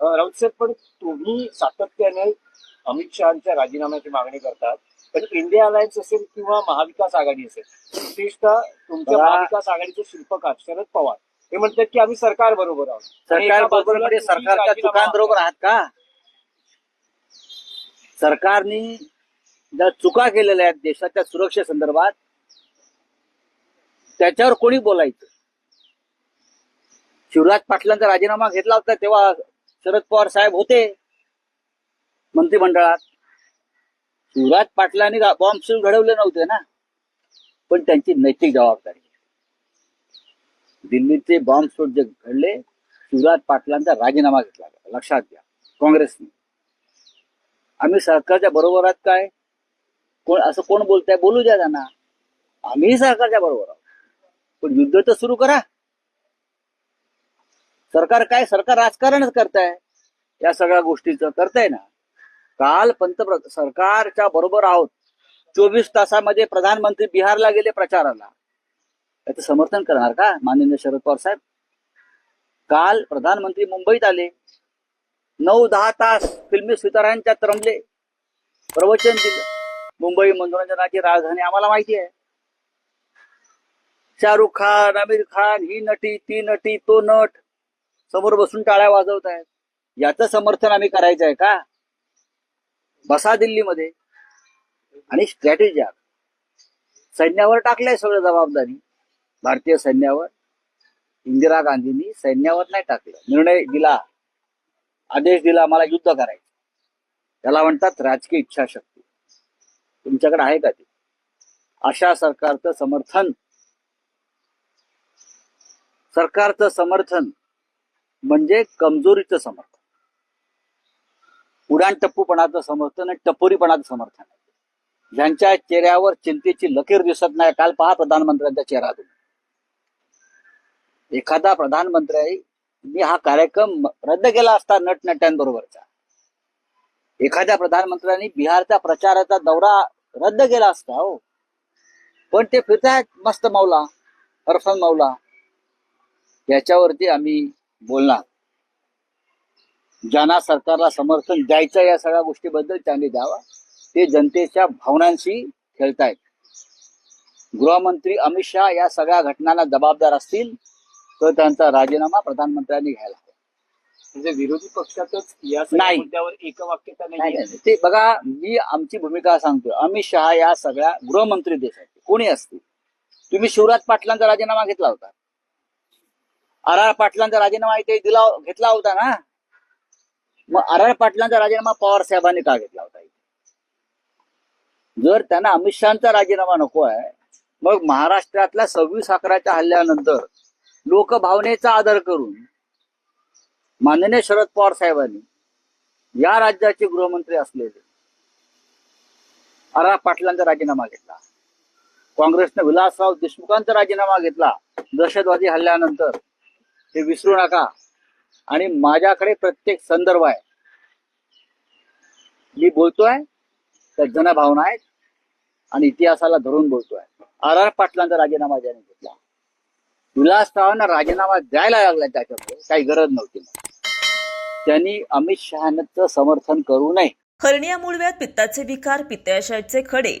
राऊत साहेब पण तुम्ही सातत्याने अमित शहाच्या राजीनाम्याची मागणी करतात पण इंडिया अलायन्स असेल किंवा महाविकास आघाडी असेल विशेषतः तुमच्या. महाविकास आघाडीचे शिल्पकार शरद पवार हे म्हणतात की आम्ही सरकार बरोबर आहोत. सरकार बरोबर म्हणजे सरकारच्या चुकांबरोबर आहात. का? सरकारने ज्या चुका केलेल्या आहेत देशाच्या सुरक्षेसंदर्भात त्याच्यावर कोणी बोलायचं? शिवराज पाटलांचा राजीनामा घेतला होता तेव्हा शरद पवार साहेब होते मंत्रिमंडळात. शिवराज पाटलांनी बॉम्ब स्फोट घडवले नव्हते ना. पण त्यांची नैतिक जबाबदारी. दिल्लीचे बॉम्बस्फोट जे घडले शिवराज पाटलांचा राजीनामा घेतला लक्षात घ्या. काँग्रेसने. आम्ही सरकारच्या बरोबर आहात काय? कोण असं कोण बोलताय? बोलू द्या त्यांना. आम्ही सरकारच्या बरोबर आहोत. पण युद्ध तर सुरू करा. सरकार काय? सरकार राजकारणच करताय. या सगळ्या गोष्टीचं करताय ना. काल पंतप्रधान सरकारच्या बरोबर आहोत. चोवीस तासामध्ये प्रधानमंत्री बिहारला गेले प्रचाराला. त्याचं समर्थन करणार का? माननीय शरद पवार साहेब? काल प्रधानमंत्री मुंबईत आले. नऊ दहा तास फिल्मी सितारांच्या तरंगले. प्रवचन दिलं. मुंबई मनोरंजनाची राजधानी आम्हाला माहिती आहे. शाहरुख खान आमिर खान ही नटी ती नटी तो नट. समोर बसून टाळ्या वाजवत आहेत याचं समर्थन आम्ही करायचं आहे का? बसा दिल्लीमध्ये. आणि स्ट्रॅटेजी सैन्यावर टाकलंय सगळं जबाबदारी. भारतीय सैन्यावर. इंदिरा गांधींनी सैन्यावर नाही टाकलं. निर्णय दिला. आदेश दिला मला युद्ध करायचं. त्याला म्हणतात राजकीय इच्छाशक्ती. तुमच्याकडे आहे का ते? अशा सरकारचं समर्थन. सरकारचं समर्थन. म्हणजे कमजोरीचं समर्थन. उडाण टप्पूपणाचं समर्थन आणि टपोरीपणाचं समर्थन. ज्यांच्या चेहऱ्यावर चिंतेची लकीर दिसत नाही काल पहा प्रधानमंत्र्यांचा चेहरा तुम्ही. एखादा प्रधानमंत्री मी हा कार्यक्रम रद्द केला असता नटनट्यांबरोबरचा. एखाद्या प्रधानमंत्र्यांनी बिहारचा प्रचाराचा दौरा रद्द केला असता हो. पण ते फिरतायत मस्त मौला हरफन मौला. याच्यावरती आम्ही बोलणार ज्यांना सरकारला समर्थन द्यायचं या सगळ्या गोष्टीबद्दल त्यांनी द्यावा. ते जनतेच्या भावनांशी खेळतायत. गृहमंत्री अमित शहा या सगळ्या घटनांना जबाबदार असतील तर त्यांचा राजीनामा प्रधानमंत्र्यांनी घ्यायला. म्हणजे विरोधी पक्षातच या. मुद्द्यावर नाही नाही, नाही. ते बघा मी आमची भूमिका सांगतो अमित शहा या सगळ्या गृहमंत्री देशाचे. कोणी असतील? तुम्ही शिवराज पाटलांचा राजीनामा घेतला होता. आर आर पाटलांचा राजीनामा इथे दिला घेतला होता ना? मग आर आर पाटलांचा राजीनामा पवार साहेबांनी का घेतला होता इथे? जर त्यांना अमित शहाचा राजीनामा नको आहे मग महाराष्ट्रातल्या सव्वीस अकराच्या हल्ल्यानंतर लोकभावनेचा आदर करून माननीय शरद पवार साहेबांनी या राज्याचे गृहमंत्री असलेले आर आर पाटलांचा राजीनामा घेतला. काँग्रेसने विलासराव देशमुखांचा राजीनामा घेतला दहशतवादी हल्ल्यानंतर. ते विसरू नका. आणि माझ्याकडे प्रत्येक संदर्भ आहे. मी बोलतोय त्या जनभावना आहेत आणि इतिहासाला धरून बोलतोय. आर आर पाटलांचा राजीनामा ज्याने घेतला. विलासरावांना राजीनामा द्यायला लागला त्याच्यामुळे काही गरज नव्हती. त्यांनी अमित शहाचं समर्थन करू नये. हर्निया मूळव्यात पित्ताचे विकार पित्ताशयाचे खडे